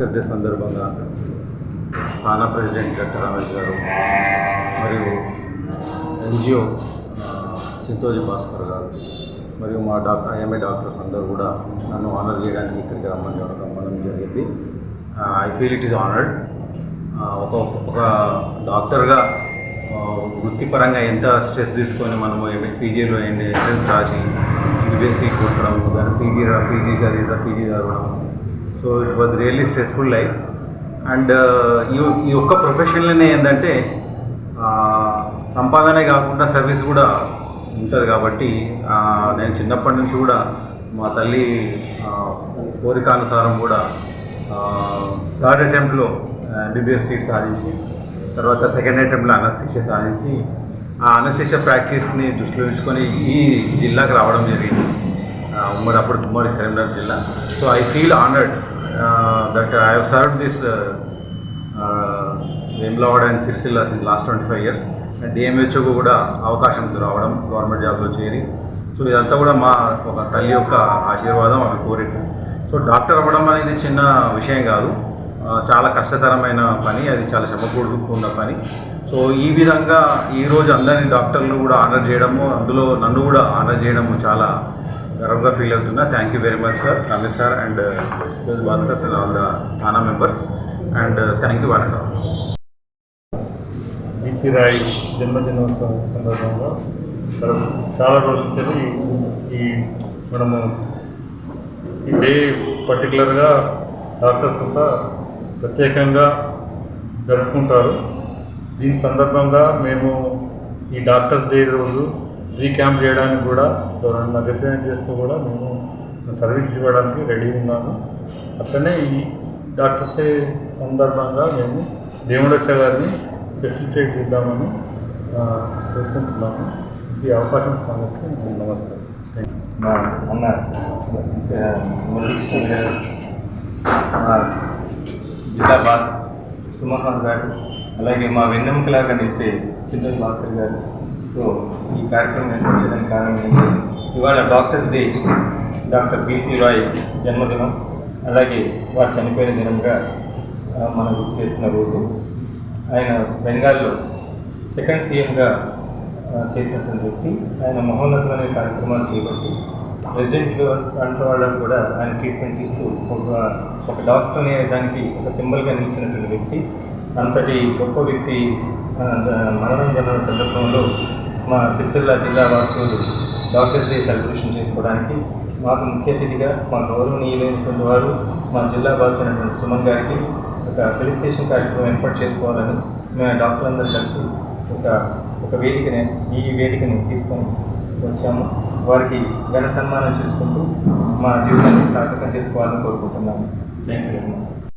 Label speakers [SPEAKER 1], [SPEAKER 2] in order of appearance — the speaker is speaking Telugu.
[SPEAKER 1] బర్త్డే సందర్భంగా స్థానా ప్రెసిడెంట్ డాక్టర్ రమేష్ గారు మరియు ఎన్జిఓ చింతోజీ భాస్కర్ గారు మరియు మా డాక్టర్ ఐఎంఏ డాక్టర్స్ అందరూ కూడా నన్ను ఆనర్ చేయడానికి ఇక్కడికి రమ్మని రమ్మడం జరిగింది. I feel it is honoured ఒక ఒక డాక్టర్గా వృత్తిపరంగా ఎంత స్ట్రెస్ తీసుకొని మనము పీజీలో ఎంట్రన్స్ రాసి యూపీఎస్సీ కొట్టడం దాని పీజీ పీజీ చదివితే పీజీ చదవడం so it was really stressful life and ఈ ఈ ఒక్క ప్రొఫెషన్లోనే ఏంటంటే సంపాదనే కాకుండా సర్వీస్ కూడా ఉంటుంది కాబట్టి నేను చిన్నప్పటి నుంచి కూడా మా తల్లి కోరికానుసారం కూడా థర్డ్ అటెంప్ట్లో ఎంబీబీఎస్ సీట్ సాధించి తర్వాత సెకండ్ అటెంప్ట్లో అనస్థిక్ష సాధించి ఆ అనస్థిక్ష ప్రాక్టీస్ని దృష్టిలో ఉంచుకొని ఈ జిల్లాకు రావడం జరిగింది. ఉమ్మడి అప్పుడు ఉమ్మడి కరీంనగర్ జిల్లా. So I feel honoured that I have serve this Vemulawada and Sircilla in last twenty five years and డిఎంహెచ్ఓకు కూడా అవకాశం రావడం గవర్నమెంట్ జాబ్లో చేరి. సో ఇదంతా కూడా మా ఒక తల్లి యొక్క ఆశీర్వాదం ఆమె కోరిక. సో డాక్టర్ అవ్వడం అనేది చిన్న విషయం కాదు. చాలా కష్టతరమైన పని అది చాలా శ్రమకూడుకున్న పని. సో ఈ విధంగా ఈరోజు అందరినీ డాక్టర్లు కూడా ఆనర్ చేయడము అందులో నన్ను కూడా ఆనర్ చేయడము చాలా గర్వంగా ఫీల్ అవుతున్నా. Thank you very much sir Ramesh sir and Bhaskar sir all the TANA members and thank you one and
[SPEAKER 2] B C జన్మదినోత్సవం సందర్భంగా చాలా రోజుల ఈ మనము ఈ డే పర్టికులర్గా డాక్టర్స్ అంతా ప్రత్యేకంగా జరుపుకుంటారు. దీని సందర్భంగా మేము ఈ డాక్టర్స్ డే రోజు రీక్యాంప్ చేయడానికి కూడా ఎవరన్నా రిప్రజెంట్ చేస్తూ కూడా మేము సర్వీస్ ఇవ్వడానికి రెడీ ఉన్నాము. అట్లనే ఈ డాక్టర్స్ డే సందర్భంగా మేము దేవుడచ్చ గారిని ఫెసిలిటేట్ చేద్దామని కోరుకుంటున్నాము. ఈ అవకాశం ఇచ్చినందుకు నమస్కారం.
[SPEAKER 3] మా అన్న జిల్లా బాస్ సుమోహన్ గారు అలాగే మా వెన్నెముకలాగా నిలిచే చింతన్ భాస్కర్ గారు. సో ఈ కార్యక్రమం ఏర్పాటు కారణం ఇవాళ doctors day doctor B C జన్మదినం. అలాగే వారు చనిపోయిన దినంగా మనం గుర్తు చేసుకున్న రోజు. ఆయన బెంగాల్లో సెకండ్ సీఎంగా చేసినటువంటి వ్యక్తి. ఆయన మహోన్నతమైన కార్యక్రమాలు చేపట్టి రెసిడెంట్లు అంటు వాళ్ళని కూడా ఆయన ట్రీట్మెంట్ ఇస్తూ ఒక ఒక డాక్టర్ అనే దానికి ఒక సింబల్గా నిలిచినటువంటి వ్యక్తి అంతటి గొప్ప వ్యక్తి మరణం జరిగిన సందర్భంలో మా సిరిసిల్ల జిల్లా వాసులు డాక్టర్స్ డే సెలబ్రేషన్ చేసుకోవడానికి మాకు ముఖ్య అతిథిగా మా గౌరవనీయులైనటువంటి వారు మా జిల్లా బాస్ అయినటువంటి సుమన్ గారికి ఒక స్టేషన్ కార్యక్రమం ఏర్పాటు చేసుకోవాలని మేము డాక్టర్లందరూ కలిసి ఒక ఒక వేదికని ఈ వేదికని తీసుకొని వచ్చాము. వారికి ఘన సన్మానం చేసుకుంటూ మా జీవితాన్ని సార్థకం చేసుకోవాలని కోరుకుంటున్నాను. Thank you very much